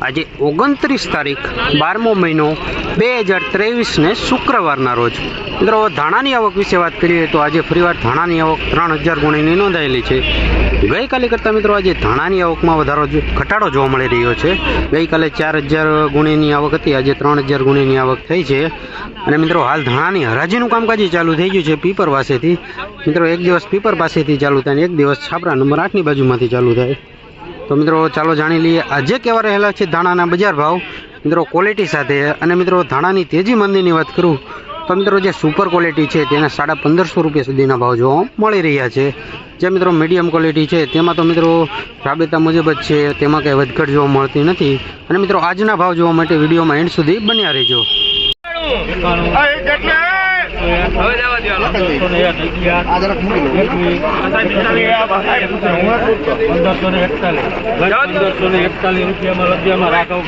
આજે ઓગણત્રીસ તારીખ, બારમો મહિનો, બે હજાર ત્રેવીસને શુક્રવારના રોજ. મિત્રો ધાણાની આવક વિશે વાત કરીએ તો આજે ફરીવાર ધાણાની આવક ત્રણ હજાર ગુણીની નોંધાયેલી છે. ગઈકાલે કરતાં મિત્રો, આજે ધાણાની આવકમાં વધારો ઘટાડો જોવા મળી રહ્યો છે. ગઈકાલે ચાર હજાર ગુણીની આવક હતી, આજે ત્રણ હજાર ગુણીની આવક થઈ છે. અને મિત્રો, હાલ ધાણાની હરાજીનું કામકાજ ચાલુ થઈ ગયું છે પીપર પાસેથી. મિત્રો, એક દિવસ પીપર પાસેથી ચાલુ થાય અને એક દિવસ છાપરા નંબર આઠની બાજુમાંથી ચાલુ થાય. તો મિત્રો ચાલો જાણી લઈએ, આજે કેવા રહેલા છે ધાણાના બજાર ભાવ? મિત્રો ક્વોલિટી સાથે, અને મિત્રો ધાણાની તેજી મંદીની વાત કરું, તો મિત્રો જે સુપર ક્વોલિટી છે તેના સાડા પંદરસો રૂપિયા સુધીના ભાવ જોવા મળી રહ્યા છે. જે મિત્રો મીડિયમ ક્વોલિટી છે, તેમાં તો મિત્રો રાબેતા મુજબ જ છે, તેમાં કંઈ વધઘટ જોવા મળતી નથી. અને મિત્રો આજના ભાવ જોવા માટે વિડીયોમાં એન્ડ સુધી બન્યા રહેજો. પંદરસો ને એકતાલીસ પંદરસો ને એકતાલીસ. રૂપિયામાં લગ્યામાં રાઘવ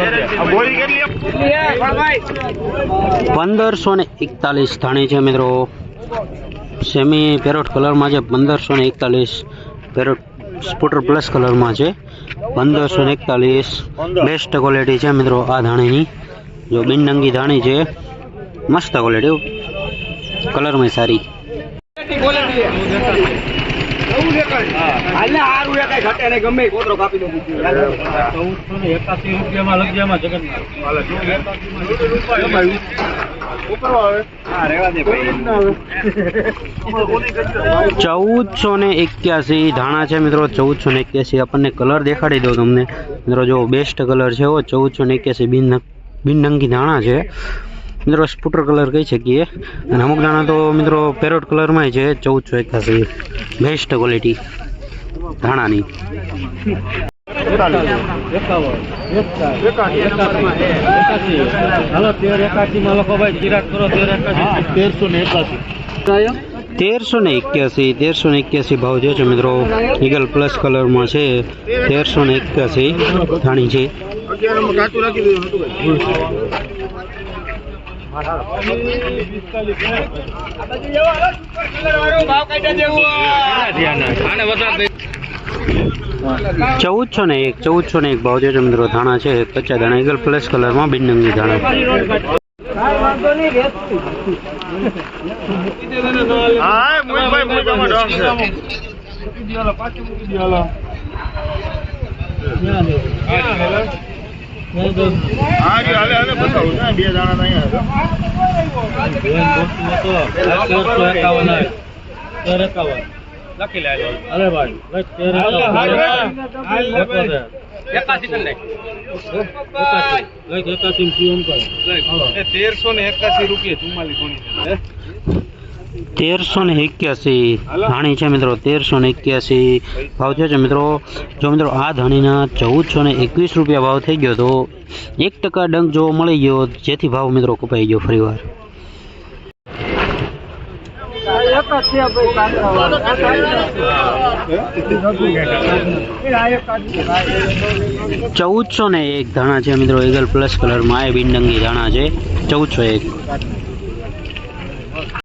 પંદરસો ને એકતાલીસ ધાણી છે મિત્રો. સેમી પેરોટ કલરમાં છે પંદરસો ને એકતાલીસ. પેરોટ સ્પૂટર પ્લસ કલરમાં છે પંદરસો ને એકતાલીસ. બેસ્ટ ક્વોલિટી છે મિત્રો આ ધાણીની. જો બિનડંગી ધાણી છે મસ્ત ક્વોલિટી કલરમાં સારી. ચૌદસો ને એકાસી રૂપિયામાં લગ્યામાં ચૌદસો ને એક્યાસી ધાણા છે મિત્રો ચૌદસો ને એક્યાસી આપણને કલર દેખાડી દઉં તમને. મિત્રો જો બેસ્ટ કલર છે ચૌદસો ને એક્યાસી બિન બિનડંગી ધાણા છે. મિત્રો સ્પૂટર કલર કહી શકીએ? અને અમુક દાણા તો મિત્રો પેરોટ કલરમાં છે, ચૌદસો એકાસી. Best quality ધાણાની. તેરસો ને એક્યાસી, તેરસો ને એક્યાસી ભાવ જે છે મિત્રો. ઈગલ પ્લસ કલરમાં છે, તેરસો ને એક્યાસી ધાણી છે. ચૌદસો ને એક ચૌદસો ને એક ભાવ જે મિત્રો ધાણા છે કચ્ચા ધાણા ઈગલ પ્લસ કલરમાં બિનડંગી ધાણા લખી મૂકી અરે ભાઈ લખ તેર એકાવન એકાસી કરી નાખ લખ પીએમ કર તેરસો ને એકાસી રૂપિયા ચુમ્માલીસ ગણી તેરસો ને એક્યાસી. ધાણી છે મિત્રો, તેરસો ને એક્યાસી. ભાવ થયો છે મિત્રો, જો મિત્રો આ ધાણીના ચૌદસો ને એકવીસ રૂપિયા ભાવ થઈ ગયો તો એક ટકા ડંક જોવા મળી ગયો, જેથી ભાવ મિત્રો કપાઈ ગયો ફરીવાર. ચૌદસો ને એક ધાણા છે મિત્રો એગલ પ્લસ કલરમાં. એ બિનડંગી ધાણા છે. ચૌદસો એક.